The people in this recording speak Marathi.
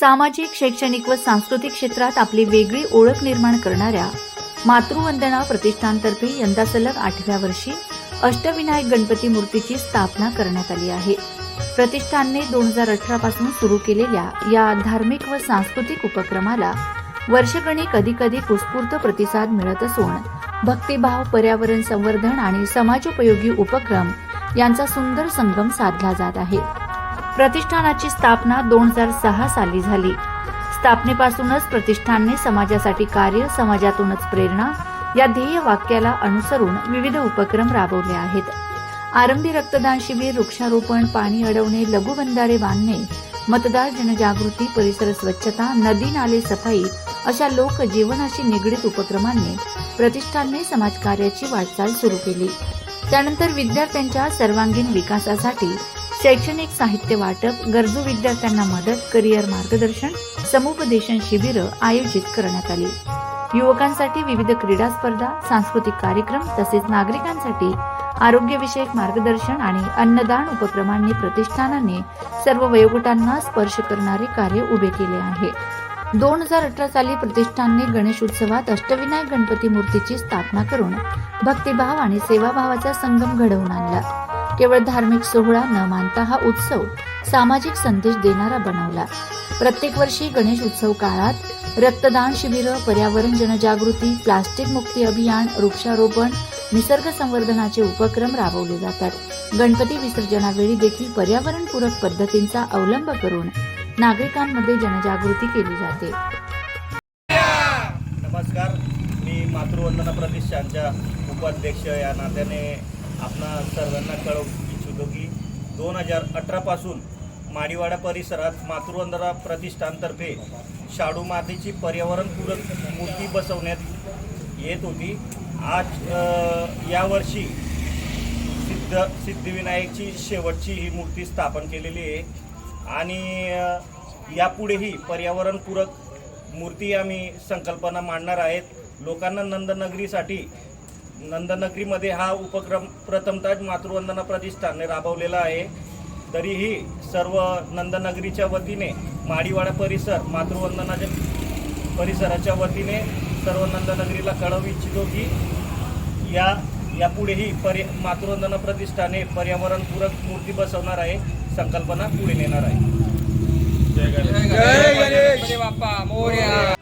सामाजिक शैक्षणिक व सांस्कृतिक क्षेत्रात आपली वेगळी ओळख निर्माण करणाऱ्या मातृवंदना प्रतिष्ठानतर्फे यंदा सलग आठव्या वर्षी अष्टविनायक गणपती मूर्तीची स्थापना करण्यात आली आहे. प्रतिष्ठानने दोन हजार अठरा पासून सुरू केलेल्या या धार्मिक व सांस्कृतिक उपक्रमाला वर्षगणिक अधिकाधिक उत्स्फूर्त प्रतिसाद मिळत असून भक्तिभाव पर्यावरण संवर्धन आणि समाजोपयोगी उपक्रम यांचा सुंदर संगम साधला जात आहे. प्रतिष्ठानाची स्थापना दोन हजार सहा साली झाली. स्थापनेपासूनच प्रतिष्ठानने समाजासाठी कार्य समाजातूनच प्रेरणा या ध्येय वाक्याला अनुसरून विविध उपक्रम राबवले आहेत. आरंभी रक्तदान शिबिर वृक्षारोपण पाणी अडवणे लघुबंधारे बांधणे मतदार जनजागृती परिसर स्वच्छता नदी नाले सफाई अशा लोक जीवनाशी निगडीत उपक्रमांनी प्रतिष्ठानने समाजकार्याची वाटचाल सुरू केली. त्यानंतर विद्यार्थ्यांच्या सर्वांगीण विकासासाठी शैक्षणिक साहित्य वाटप गरजू विद्यार्थ्यांना मदत करिअर मार्गदर्शन समुपदेशन शिबिरं आयोजित करण्यात आली. युवकांसाठी विविध क्रीडा स्पर्धा सांस्कृतिक कार्यक्रम तसेच नागरिकांसाठी आरोग्यविषयक मार्गदर्शन आणि अन्नदान उपक्रमांनी प्रतिष्ठानाने सर्व वयोगटांना स्पर्श करणारे कार्य उभे केले आहे. दोन हजार अठरा साली प्रतिष्ठानने गणेश उत्सवात अष्टविनायक गणपती मूर्तीची स्थापना करून भक्तिभाव आणि सेवाभावाचा संगम घडवून आणला. केवळ धार्मिक सोहळा न मानता हा उत्सव सामाजिक संदेश देणारा बनवला. प्रत्येक वर्षी गणेश उत्सव काळात रक्तदान शिबिरं पर्यावरण जनजागृती प्लास्टिक मुक्ती अभियान वृक्षारोपण निसर्ग संवर्धनाचे उपक्रम राबवले जातात. गणपती विसर्जनावेळी देखील पर्यावरणपूरक पद्धतींचा अवलंब करून नागरिकांमध्ये जनजागृती केली जाते. नमस्कार. मी मातृवंदना प्रतिष्ठानच्या उपाध्यक्ष या नात्याने आपणा सर्वांना कळवू इच्छितो की दोन हजार अठरापासून माडीवाडा परिसरात मातृवंदना प्रतिष्ठानतर्फे शाडू मातेची पर्यावरणपूरक मूर्ती बसवण्यात येत होती. आज यावर्षी सिद्ध सिद्धिविनायकची शेवटची ही मूर्ती स्थापन केलेली आहे. आणि यापुढेही पर्यावरणपूरक मूर्ती आम्ही संकल्पना मांडणार आहेत. लोकांना नंदनगरीसाठी नंदनगरीमध्ये हा उपक्रम प्रथमतः मातृवंदना प्रतिष्ठानने राबवलेला आहे. तरीही सर्व नंदनगरीच्या वतीने माडीवाडा परिसर मातृवंदनाच्या परिसराच्या वतीने सर्व नंदनगरीला कळवू इच्छितो की या यापुढेही पर्य मातृवंदना प्रतिष्ठाने पर्यावरणपूरक मूर्ती बसवणार आहे संकल्पना पुढे नेणार आहे. जय गणेश. बाप्पा मोर्या